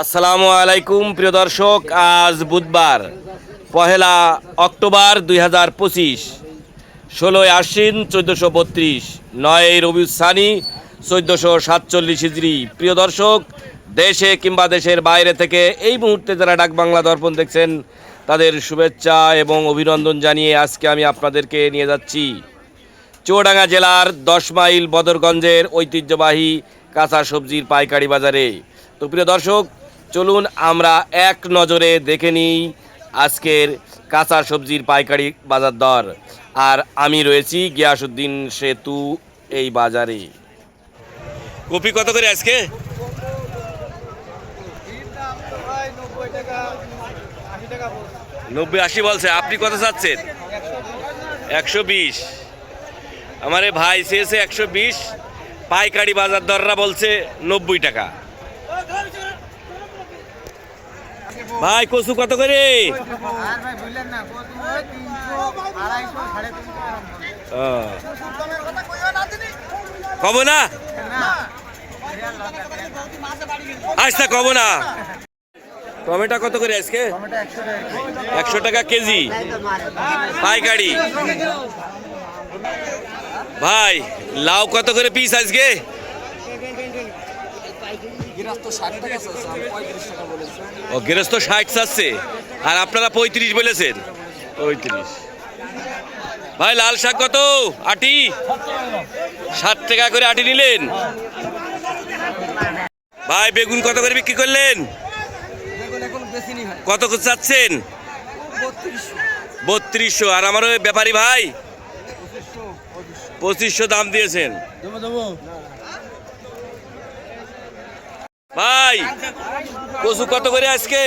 আসসালামু আলাইকুম, প্রিয় দর্শক, আজ বুধবার, পহেলা অক্টোবর দুই হাজার পঁচিশ, ষোলোই আশ্বিন চোদ্দোশো বত্রিশ নয় রবি সানি চোদ্দোশো সাতচল্লিশ হিজড়ি প্রিয় দর্শক, দেশে কিংবা দেশের বাইরে থেকে এই মুহূর্তে যারা ডাক বাংলা দর্পণ দেখছেন, তাদের শুভেচ্ছা এবং অভিনন্দন জানিয়ে আজকে আমি আপনাদেরকে নিয়ে যাচ্ছি। চুয়াডাঙ্গা জেলার দশ মাইল বদরগঞ্জের ঐতিহ্যবাহী কাঁচা সবজির পাইকারি বাজারে। তো প্রিয় দর্শক চলুন আমরা এক নজরে দেখে নিই আজকের কাঁচা সবজির পাইকারি বাজার দর। আর আমি রয়েছি গিয়াসুদ্দিন সেতু এই বাজারে। কপি কত করে আজকে? নব্বই আশি বলছে, আপনি কত চাচ্ছেন? একশো বিশ। আমার ভাই চেয়েছে একশো বিশ, পাইকারি বাজার দররা বলছে নব্বই টাকা। ভাই, কচু কত করে? কব না? আচ্ছা কব না। টমেটো কত করে আজকে? একশো টাকা কেজি। পাইকারি। ভাই, লাউ কত করে পিস আজকে? ও গৃহস্থ ষাট চাচ্ছে। আর আপনারা পঁয়ত্রিশ বলেছেন? পঁয়ত্রিশ। ভাই লাল শাক কত? আটি? ষাট টাকা করে আটি নিলেন? ভাই বেগুন কত করে বিক্রি করলেন? কত করে চাচ্ছেন? বত্রিশশো। আর আমার ওই ব্যাপারী ভাই? পঁচিশশো দাম দিয়েছেন। ভাই কচু কত করে আজকে?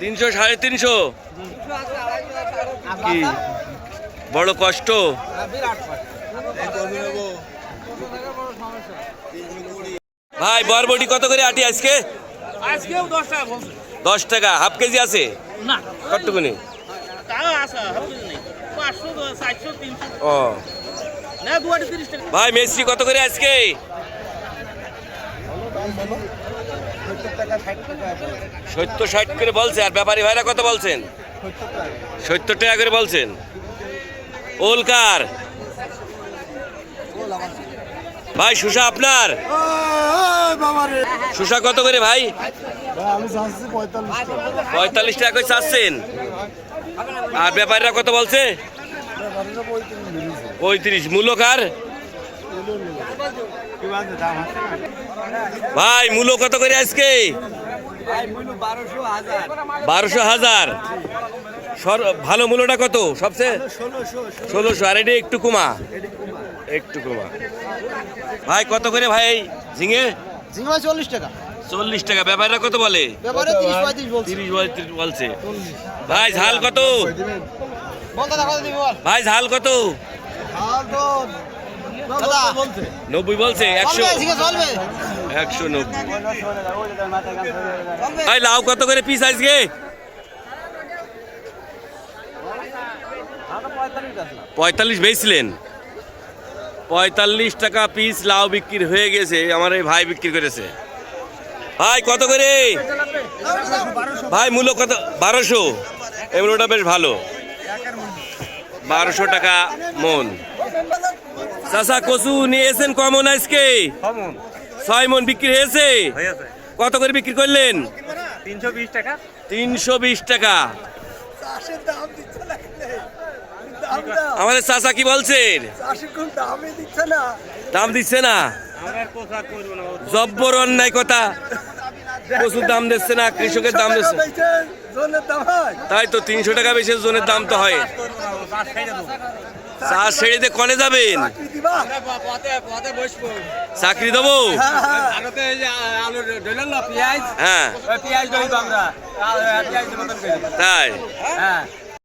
তিনশো সাড়ে তিনশো। কি? বড় কষ্ট। ভাই বরবটি কত করে আটি আজকে? দশ টাকা হাফ কেজি আছে? কতটুকুনি? ও। ভাই মেসি কত করে আজকে? সত্তর ষাট করে বলছে আর ব্যাপারী ভাইরা কত বলছেন? সত্তর টাকা। করে বলছেন। ওলকার ভাই সুষা আপনার? সুষা কত করে ভাই? পঁয়তাল্লিশ টাকা। করে চাচ্ছেন? আর ব্যাপারীরা কত বলছে? পঁয়ত্রিশ মূলকার ভাই মূল্য কত করে আজকে? বারোশো হাজার। সর- ভালো মূল্যটা কত? সবচেয়ে? ষোলোশো। আর এটা একটু কুমা। একটু কমা। ভাই কত করে ভাই ঝিঙে? ঝিঙ্গা চল্লিশ টাকা। চল্লিশ টাকা। ব্যাপারীরা কত বলে? তিরিশ পঁয়ত্রিশ বলছি। ভাই ঝাল কত? ভাই ঝাল কত? নব্বই বলছে একশো। একশো নব্বই। ভাই লাউ কত করে পিস আজকে? পঁয়তাল্লিশ বেচলেন। পঁয়তাল্লিশ টাকা পিস লাউ বিক্রি হয়ে গেছে আমার এই ভাই বিক্রি করেছে। ভাই কত করে? ভাই মূল্য কত? বারোশো। এগুলোটা বেশ ভালো। বারোশো টাকা মন। চাষা কচু নিয়েছেন কমন আজকে? ছয় মন বিক্রি হয়েছে? কত করে বিক্রি করলেন? তিনশো বিশ টাকা। তিনশো বিশ টাকা। আমাদের চাষা কি বলছেন দাম দিচ্ছে না? আমরা আর কোথা করব না। জব্বর অন্যায় কথা। প্রচুর দাম দিচ্ছে না কৃষকের দাম দিচ্ছে। তাই তো তিনশো টাকা বেশি জোনের দাম তো হয়। চা ছেড়ে দিয়ে কনে যাবেন? চাকরি দেবো? আরতে এই যে আলু ধরলেন না পেঁয়াজ হ্যাঁ। তাই? হ্যাঁ।